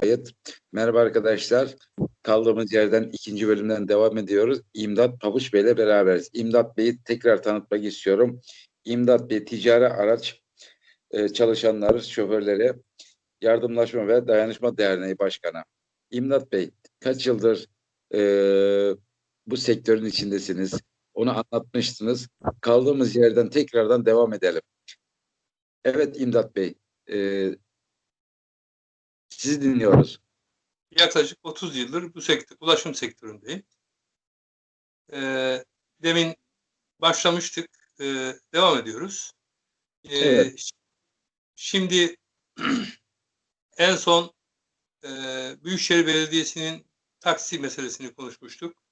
Kayıt. Merhaba arkadaşlar. Kaldığımız yerden ikinci bölümden devam ediyoruz. İmdat Pabuç Bey ile beraberiz. İmdat Bey'i tekrar tanıtmak istiyorum. İmdat Bey ticari araç e, çalışanları, şoförleri Yardımlaşma ve Dayanışma Derneği Başkanı. İmdat Bey kaç yıldır e, bu sektörün içindesiniz? Onu anlatmıştınız. Kaldığımız yerden tekrardan devam edelim. Evet İmdat Bey, e, sizi dinliyoruz. yaklaşık 30 yıldır bu sektör, ulaşım sektöründeyim. Ee, demin başlamıştık, ee, devam ediyoruz. Ee, Evet. Şimdi en son e, Büyükşehir Belediyesi'nin taksi meselesini konuşmuştuk.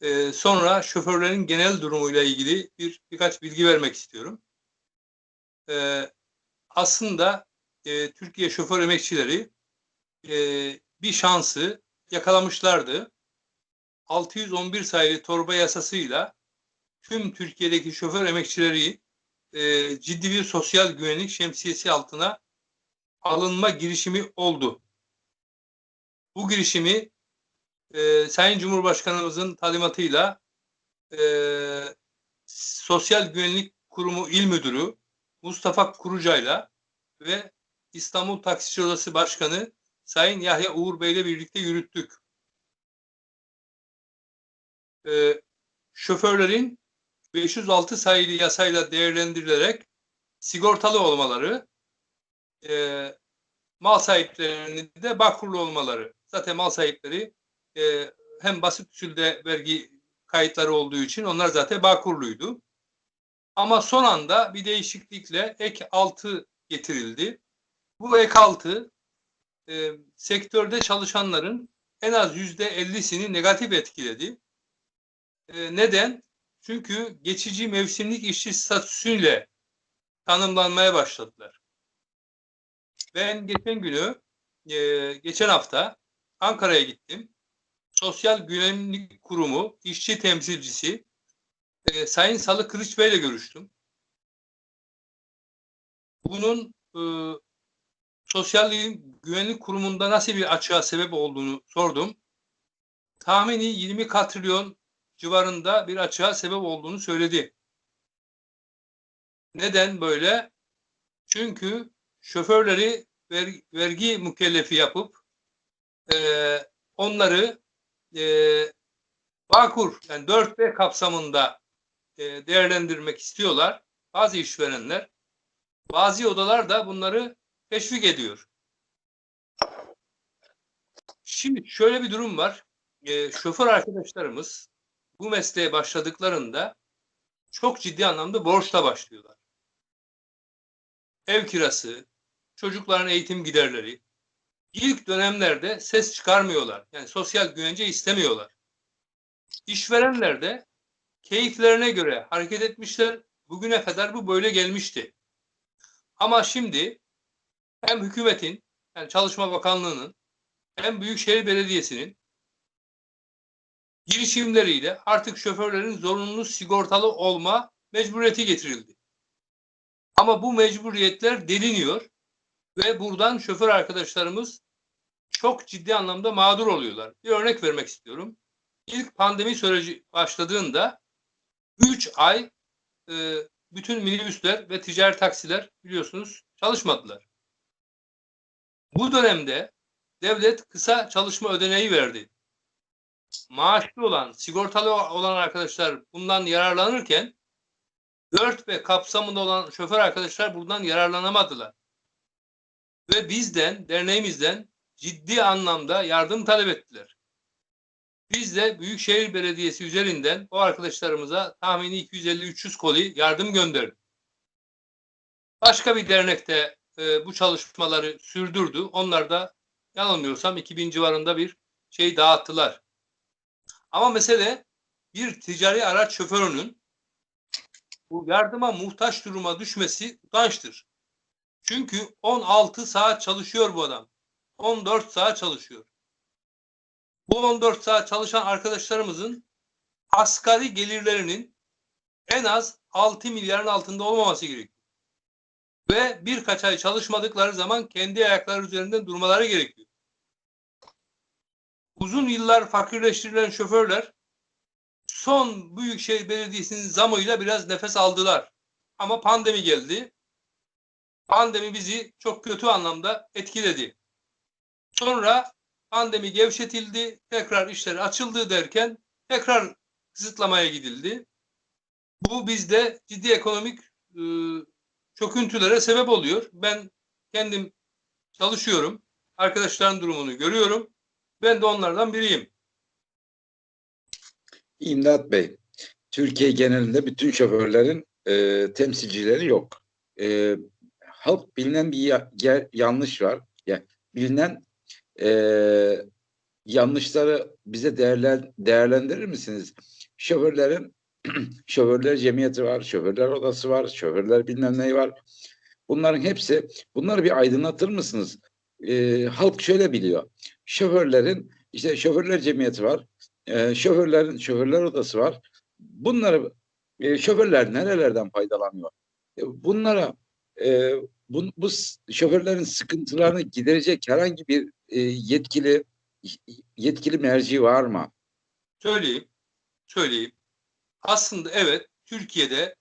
Ee, sonra şoförlerin genel durumuyla ilgili bir birkaç bilgi vermek istiyorum. Ee, aslında e, Türkiye Şoför Emekçileri e, bir şansı yakalamışlardı. 611 sayılı torba yasasıyla tüm Türkiye'deki şoför emekçileri e, ciddi bir sosyal güvenlik şemsiyesi altına alınma girişimi oldu. Bu girişimi e, Sayın Cumhurbaşkanımızın talimatıyla e, Sosyal Güvenlik Kurumu İl Müdürü Mustafa Kurucay'la ve İstanbul Taksici Odası Başkanı Sayın Yahya Uğur Bey ile birlikte yürüttük. Ee, şoförlerin 506 sayılı yasayla değerlendirilerek sigortalı olmaları, e, mal sahiplerinin de bakurlu olmaları. Zaten mal sahipleri e, hem basit usulde vergi kayıtları olduğu için onlar zaten bakurluydu. Ama son anda bir değişiklikle ek 6 getirildi. Bu ek 6 e, sektörde çalışanların en az yüzde ellisini negatif etkiledi. E, neden? Çünkü geçici mevsimlik işçi statüsüyle tanımlanmaya başladılar. Ben geçen günü, e, geçen hafta Ankara'ya gittim. Sosyal Güvenlik Kurumu işçi temsilcisi e, Sayın Salı Kılıç Bey ile görüştüm. Bunun e, Sosyal Güvenlik Kurumu'nda nasıl bir açığa sebep olduğunu sordum. Tahmini 20 katrilyon civarında bir açığa sebep olduğunu söyledi. Neden böyle? Çünkü şoförleri ver- vergi mükellefi yapıp e, onları e, Bağkur yani 4B kapsamında e, değerlendirmek istiyorlar. Bazı işverenler. Bazı odalar da bunları teşvik ediyor. Şimdi şöyle bir durum var. E, şoför arkadaşlarımız bu mesleğe başladıklarında çok ciddi anlamda borçla başlıyorlar. Ev kirası, çocukların eğitim giderleri. İlk dönemlerde ses çıkarmıyorlar. Yani sosyal güvence istemiyorlar. İşverenler de keyiflerine göre hareket etmişler. Bugüne kadar bu böyle gelmişti. Ama şimdi hem hükümetin yani Çalışma Bakanlığı'nın hem Büyükşehir Belediyesi'nin girişimleriyle artık şoförlerin zorunlu sigortalı olma mecburiyeti getirildi. Ama bu mecburiyetler deliniyor ve buradan şoför arkadaşlarımız çok ciddi anlamda mağdur oluyorlar. Bir örnek vermek istiyorum. İlk pandemi süreci başladığında 3 ay e, bütün minibüsler ve ticari taksiler biliyorsunuz çalışmadılar. Bu dönemde devlet kısa çalışma ödeneği verdi. Maaşlı olan, sigortalı olan arkadaşlar bundan yararlanırken 4 ve kapsamında olan şoför arkadaşlar bundan yararlanamadılar. Ve bizden, derneğimizden ciddi anlamda yardım talep ettiler. Biz de Büyükşehir Belediyesi üzerinden o arkadaşlarımıza tahmini 250-300 koli yardım gönderdik. Başka bir dernekte e, bu çalışmaları sürdürdü. Onlar da yanılmıyorsam 2000 civarında bir şey dağıttılar. Ama mesele bir ticari araç şoförünün bu yardıma muhtaç duruma düşmesi utançtır. Çünkü 16 saat çalışıyor bu adam. 14 saat çalışıyor. Bu 14 saat çalışan arkadaşlarımızın asgari gelirlerinin en az 6 milyarın altında olmaması gerekiyor. Ve birkaç ay çalışmadıkları zaman kendi ayakları üzerinde durmaları gerekiyor. uzun yıllar fakirleştirilen şoförler son Büyükşehir Belediyesi'nin zamıyla biraz nefes aldılar. Ama pandemi geldi. Pandemi bizi çok kötü anlamda etkiledi. Sonra pandemi gevşetildi, tekrar işler açıldı derken tekrar kısıtlamaya gidildi. Bu bizde ciddi ekonomik e, çöküntülere sebep oluyor. Ben kendim çalışıyorum. Arkadaşların durumunu görüyorum. Ben de onlardan biriyim. İmdat Bey, Türkiye genelinde bütün şoförlerin e, temsilcileri yok. E, halk bilinen bir ya- ger- yanlış var. Yani bilinen e, yanlışları bize değerlen, değerlendirir misiniz? Şoförlerin şoförler cemiyeti var, şoförler odası var, şoförler bilmem ne var. Bunların hepsi, bunları bir aydınlatır mısınız? E, halk şöyle biliyor. Şoförlerin, işte şoförler cemiyeti var, e, şoförlerin şoförler odası var. Bunları e, şoförler nerelerden faydalanıyor? E, bunlara e, bu, bu şoförlerin sıkıntılarını giderecek herhangi bir e, yetkili yetkili merci var mı? Söyleyeyim. Söyleyeyim. Aslında evet Türkiye'de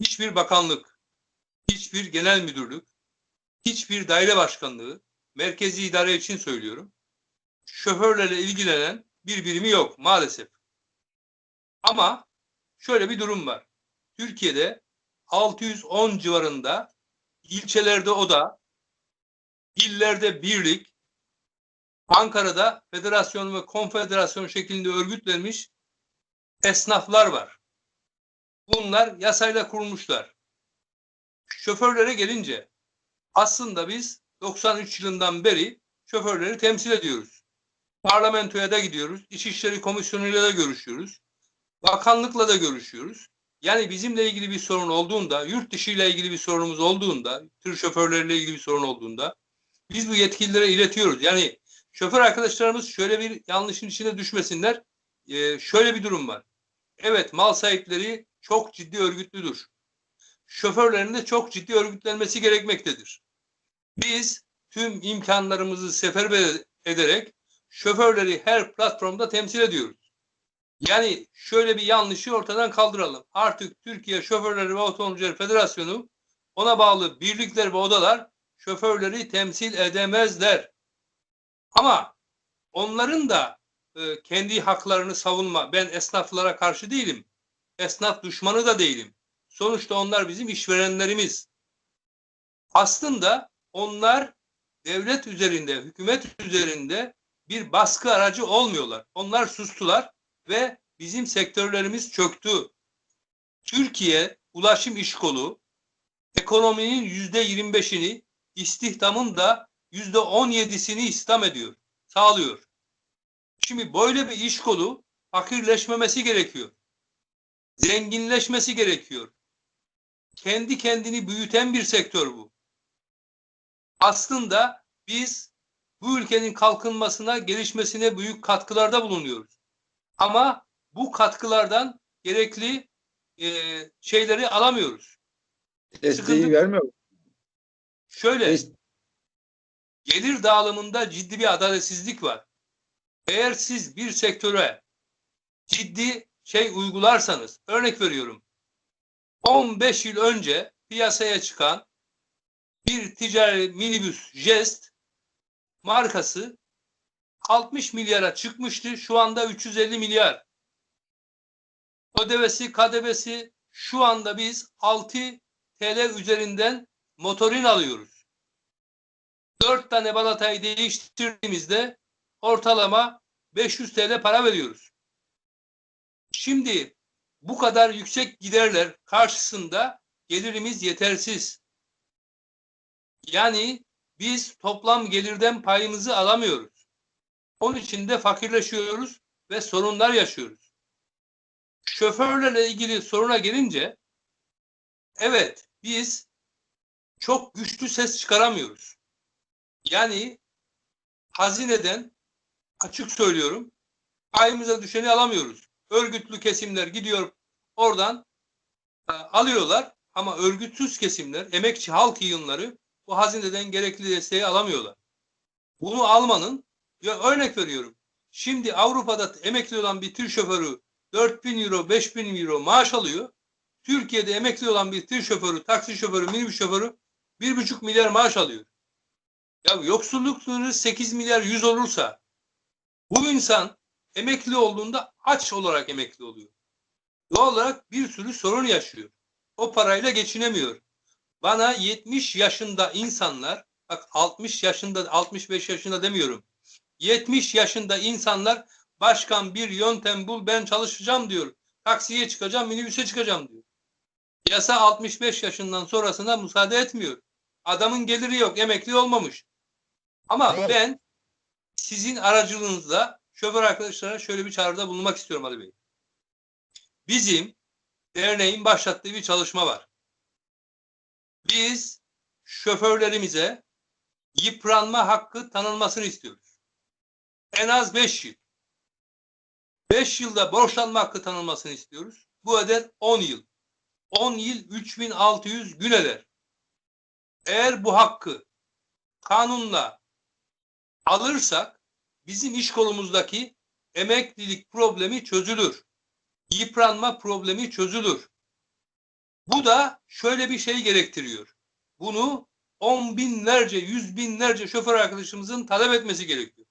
hiçbir bakanlık, hiçbir genel müdürlük, hiçbir daire başkanlığı, merkezi idare için söylüyorum. Şoförlerle ilgilenen bir birimi yok maalesef. Ama şöyle bir durum var. Türkiye'de 610 civarında ilçelerde oda, illerde birlik, Ankara'da federasyon ve konfederasyon şeklinde örgütlenmiş esnaflar var. Bunlar yasayla kurulmuşlar. Şoförlere gelince aslında biz 93 yılından beri şoförleri temsil ediyoruz. Parlamentoya da gidiyoruz. İçişleri Komisyonu'yla da görüşüyoruz. Bakanlıkla da görüşüyoruz. Yani bizimle ilgili bir sorun olduğunda, yurt dışı ile ilgili bir sorunumuz olduğunda, tır şoförleriyle ilgili bir sorun olduğunda biz bu yetkililere iletiyoruz. Yani şoför arkadaşlarımız şöyle bir yanlışın içine düşmesinler. Ee, şöyle bir durum var. Evet mal sahipleri çok ciddi örgütlüdür. Şoförlerin de çok ciddi örgütlenmesi gerekmektedir. Biz tüm imkanlarımızı seferber ederek şoförleri her platformda temsil ediyoruz. Yani şöyle bir yanlışı ortadan kaldıralım. Artık Türkiye Şoförleri ve Otomobilciler Federasyonu ona bağlı birlikler ve odalar şoförleri temsil edemezler. Ama onların da e, kendi haklarını savunma. Ben esnaflara karşı değilim. Esnaf düşmanı da değilim. Sonuçta onlar bizim işverenlerimiz. Aslında onlar devlet üzerinde, hükümet üzerinde bir baskı aracı olmuyorlar. Onlar sustular ve bizim sektörlerimiz çöktü. Türkiye ulaşım iş kolu ekonominin yüzde 25'ini istihdamın da yüzde 17'sini istihdam ediyor, sağlıyor. Şimdi böyle bir iş kolu fakirleşmemesi gerekiyor. Zenginleşmesi gerekiyor. Kendi kendini büyüten bir sektör bu. Aslında biz bu ülkenin kalkınmasına, gelişmesine büyük katkılarda bulunuyoruz. Ama bu katkılardan gerekli e, şeyleri alamıyoruz. Desteği Sıkıntı- vermiyor. Şöyle, Des- gelir dağılımında ciddi bir adaletsizlik var. Eğer siz bir sektöre ciddi şey uygularsanız, örnek veriyorum, 15 yıl önce piyasaya çıkan bir ticari minibüs Jest markası 60 milyara çıkmıştı. Şu anda 350 milyar. Ödevesi, kadevesi şu anda biz 6 TL üzerinden motorin alıyoruz. 4 tane balatayı değiştirdiğimizde ortalama 500 TL para veriyoruz. Şimdi bu kadar yüksek giderler karşısında gelirimiz yetersiz. Yani biz toplam gelirden payımızı alamıyoruz. Onun için de fakirleşiyoruz ve sorunlar yaşıyoruz. Şoförlerle ilgili soruna gelince evet biz çok güçlü ses çıkaramıyoruz. Yani hazineden açık söylüyorum payımıza düşeni alamıyoruz. Örgütlü kesimler gidiyor oradan e, alıyorlar ama örgütsüz kesimler, emekçi halk yığınları bu hazineden gerekli desteği alamıyorlar. Bunu almanın ya örnek veriyorum. Şimdi Avrupa'da emekli olan bir tır şoförü 4000 euro, 5000 euro maaş alıyor. Türkiye'de emekli olan bir tır şoförü, taksi şoförü, minibüs şoförü 1,5 milyar maaş alıyor. Ya yoksulluk sınırı 8 milyar 100 olursa bu insan emekli olduğunda aç olarak emekli oluyor. Doğal olarak bir sürü sorun yaşıyor. O parayla geçinemiyor. Bana 70 yaşında insanlar, bak 60 yaşında, 65 yaşında demiyorum. 70 yaşında insanlar başkan bir yöntem bul ben çalışacağım diyor. Taksiye çıkacağım, minibüse çıkacağım diyor. Yasa 65 yaşından sonrasına müsaade etmiyor. Adamın geliri yok, emekli olmamış. Ama Evet. ben sizin aracılığınızla şoför arkadaşlara şöyle bir çağrıda bulunmak istiyorum Ali Bey. Bizim derneğin başlattığı bir çalışma var. Biz şoförlerimize yıpranma hakkı tanınmasını istiyoruz. En az 5 yıl. 5 yılda borçlanma hakkı tanınmasını istiyoruz. Bu eder 10 yıl. 10 yıl 3600 gün eder. Eğer bu hakkı kanunla alırsak bizim iş kolumuzdaki emeklilik problemi çözülür. Yıpranma problemi çözülür. Bu da şöyle bir şey gerektiriyor. Bunu on binlerce, yüz binlerce şoför arkadaşımızın talep etmesi gerekiyor.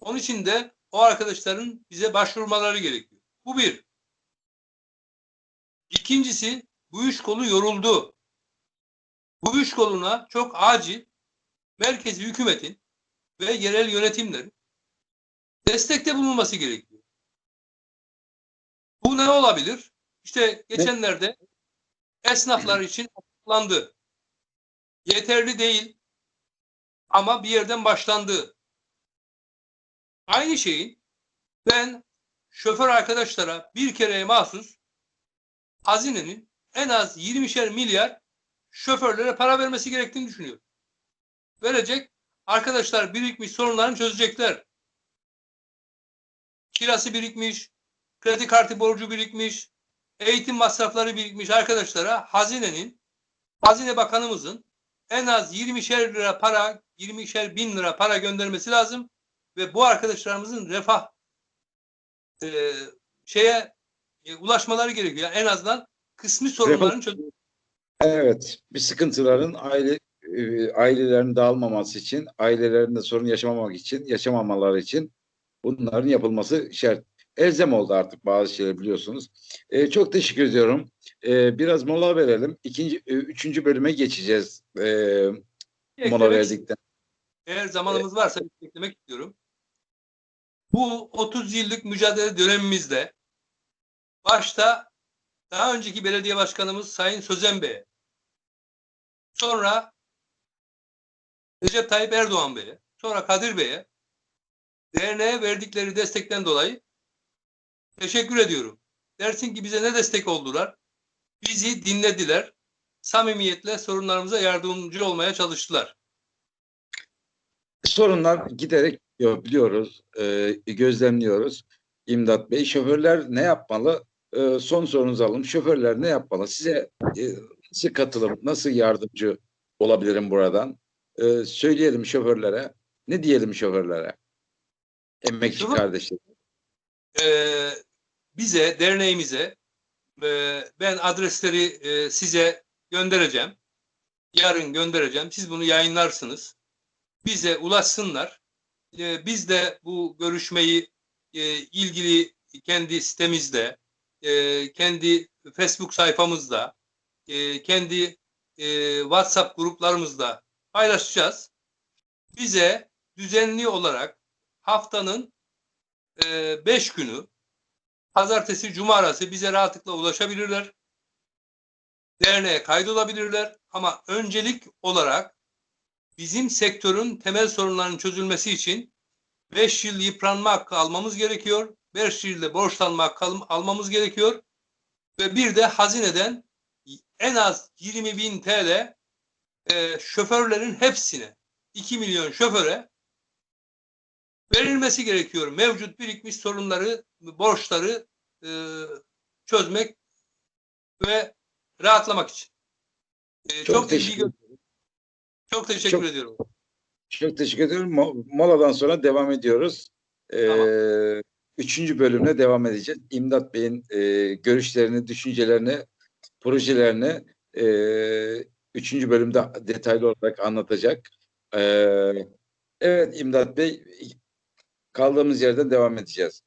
Onun için de o arkadaşların bize başvurmaları gerekiyor. Bu bir. İkincisi bu iş kolu yoruldu. Bu iş koluna çok acil merkezi hükümetin ve yerel yönetimlerin destekte bulunması gerekiyor. Bu ne olabilir? İşte geçenlerde esnaflar için açıklandı. Yeterli değil ama bir yerden başlandı. Aynı şeyin ben şoför arkadaşlara bir kereye mahsus hazinenin en az 20'şer milyar şoförlere para vermesi gerektiğini düşünüyorum. Verecek. Arkadaşlar birikmiş sorunlarını çözecekler. Kirası birikmiş, kredi kartı borcu birikmiş, eğitim masrafları birikmiş arkadaşlara hazinenin, hazine bakanımızın en az 20'şer lira para, 20'şer bin lira para göndermesi lazım ve bu arkadaşlarımızın refah e, şeye e, ulaşmaları gerekiyor. Yani en azından kısmi sorunların çözülmesi. Evet, bir sıkıntıların aile e, ailelerin dağılmaması için, ailelerinde sorun yaşamamak için, yaşamamaları için bunların yapılması şart. Elzem oldu artık bazı şeyler biliyorsunuz. E, çok teşekkür ediyorum. E, biraz mola verelim. İkinci, e, üçüncü bölüme geçeceğiz. E, mola verdikten. Eğer zamanımız varsa eklemek istiyorum. Bu 30 yıllık mücadele dönemimizde başta daha önceki belediye başkanımız Sayın Sözen Bey'e, sonra Recep Tayyip Erdoğan Bey'e, sonra Kadir Bey'e derneğe verdikleri destekten dolayı teşekkür ediyorum. Dersin ki bize ne destek oldular? Bizi dinlediler. Samimiyetle sorunlarımıza yardımcı olmaya çalıştılar. Sorunlar giderek biliyoruz, e, gözlemliyoruz. İmdat Bey, şoförler ne yapmalı? E, son sorunuzu alalım. Şoförler ne yapmalı? Size e, nasıl katılım, nasıl yardımcı olabilirim buradan? E, söyleyelim şoförlere. Ne diyelim şoförlere? Emekçi Şoför- kardeşlerim. Ee, bize, derneğimize e, ben adresleri e, size göndereceğim. Yarın göndereceğim. Siz bunu yayınlarsınız. Bize ulaşsınlar. E, biz de bu görüşmeyi e, ilgili kendi sitemizde, e, kendi Facebook sayfamızda, e, kendi e, WhatsApp gruplarımızda paylaşacağız. Bize düzenli olarak haftanın 5 günü pazartesi cuma arası bize rahatlıkla ulaşabilirler. Derneğe kaydolabilirler ama öncelik olarak bizim sektörün temel sorunlarının çözülmesi için 5 yıl yıpranma hakkı almamız gerekiyor. 5 yılda borçlanma hakkı al- almamız gerekiyor. Ve bir de hazineden en az 20 bin TL e, şoförlerin hepsine 2 milyon şoföre verilmesi gerekiyor. Mevcut birikmiş sorunları, borçları e, çözmek ve rahatlamak için. E, Çok, çok, teşekkür, ilgi, çok teşekkür Çok- ediyorum. çok teşekkür ediyorum. Mo- Moladan sonra devam ediyoruz. Ee, Tamam. Üçüncü bölümle devam edeceğiz. İmdat Bey'in e, görüşlerini, düşüncelerini, projelerini e, üçüncü bölümde detaylı olarak anlatacak. Ee, evet İmdat Bey, kaldığımız yerden devam edeceğiz.